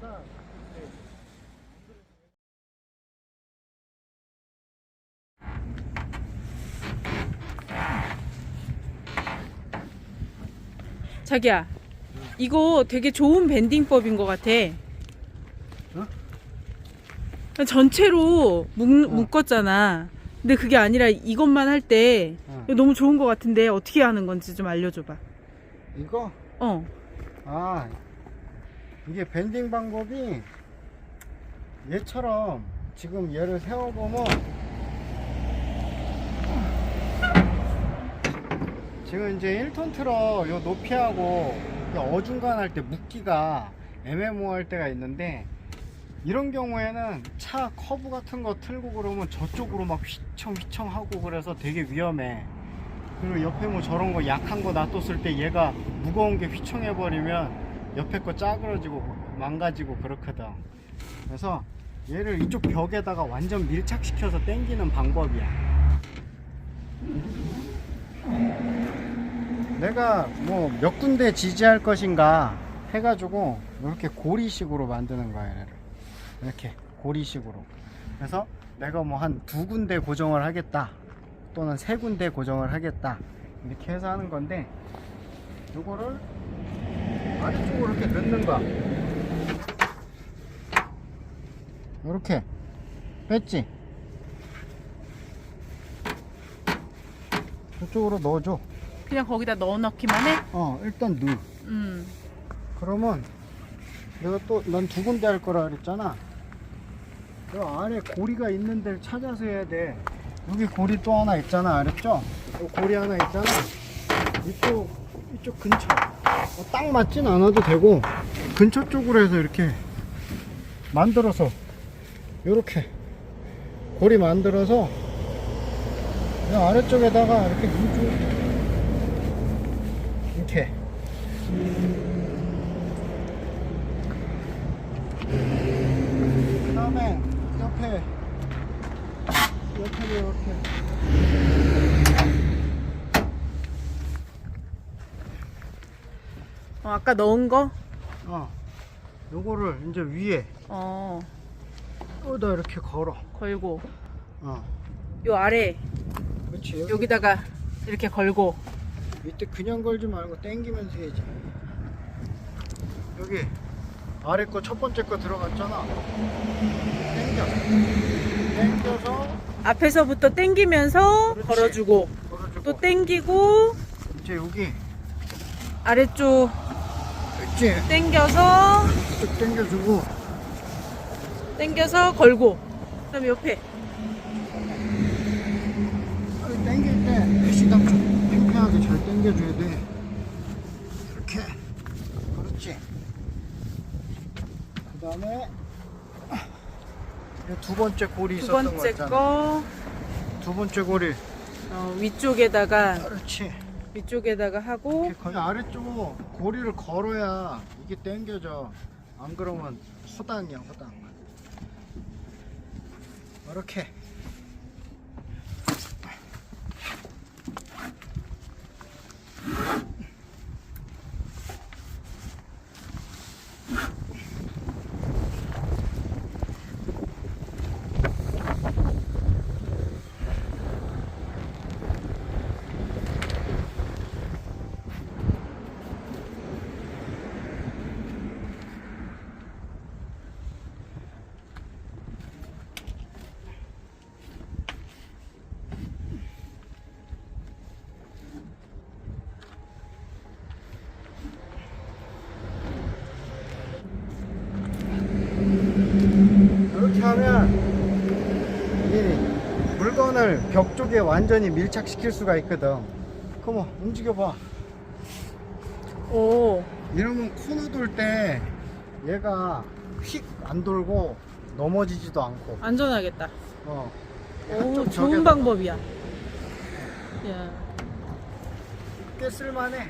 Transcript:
때마다 자기야, 이거 되게 좋은 밴딩법인 것 같아. 어? 전체로 묶, 어. 묶었잖아. 근데 그게 아니라 이것만 할때 어. 너무 좋은 것 같은데 어떻게 하는 건지 좀 알려줘봐. 이거 어, 아 이게 밴딩 방법이 얘처럼 지금 얘를 세워보면 지금 이제 1톤 트럭 요 높이하고 이 어중간할 때 묶기가 애매모호할 때가 있는데 이런 경우에는 차 커브 같은 거 틀고 그러면 저쪽으로 막 휘청 휘청 하고 그래서 되게 위험해. 그리고 옆에 뭐 저런 거 약한 거 놔뒀을 때 얘가 무거운 게 휘청해 버리면 옆에 거 짜그러지고 망가지고 그렇거든. 그래서 얘를 이쪽 벽에다가 완전 밀착시켜서 당기는 방법이야. 내가 뭐 몇 군데 지지할 것인가 해가지고 이렇게 고리식으로 만드는 거야 얘를 이렇게 고리식으로 그래서 내가 뭐 한 두 군데 고정을 하겠다 또는 세 군데 고정을 하겠다 이렇게 해서 하는 건데 요거를 아래쪽으로 이렇게 넣는 거야 이렇게 뺐지 저쪽으로 넣어줘 그냥 거기다 넣어 넣기만 해? 어 일단 넣어 음. 그러면 내가 또 난 두 군데 할 거라 그랬잖아. 그 아래 고리가 있는 데를 찾아서 해야 돼. 여기 고리 또 하나 있잖아. 알았죠? 고리 하나 있잖아. 이쪽 이쪽 근처. 어, 딱 맞진 않아도 되고 근처 쪽으로 해서 이렇게 만들어서 이렇게 고리 만들어서 이 아래쪽에다가 이렇게 누주 이렇게. 그 다음에 옆에 옆에도 이렇게 어, 아까 넣은 거? 어 요거를 이제 위에 어, 여기다 이렇게 걸어. 걸고. 어. 요 아래, 그렇지 여기. 여기다가 이렇게 걸고. 밑에 그냥 걸지 말고 당기면서 해야지. 여기 아래 거 첫 번째 거 들어갔잖아. 당겨. 당겨서. 앞에서부터 당기면서 그렇지. 걸어주고. 걸어주고. 또 당기고, 이제 여기 아래쪽 있지 당겨서, 쭉 당겨주고 당겨서 걸고. 그 다음에 옆에. 여기 당길 때 글씨감 좀 팽팽하게 잘 당겨줘야 돼. 이렇게. 그렇지. 그 다음에 두 번째 고리 두 있었던 거 번째 있잖아. 거, 두 번째 고리. 어, 위쪽에다가, 그렇지. 위쪽에다가 하고, 이렇게 거의 아래쪽 고리를 걸어야 이게 당겨져. 안 그러면 허당이야, 허당. 이렇게 하면 이 물건을 벽 쪽에 완전히 밀착시킬 수가 있거든. 그럼 움직여봐. 오, 이러면 코너 돌 때 얘가 휙 안 돌고 넘어지지도 않고. 안전하겠다. 어. 오, 한쪽 좋은 벽에다가 방법이야. 야, 꽤 쓸만해.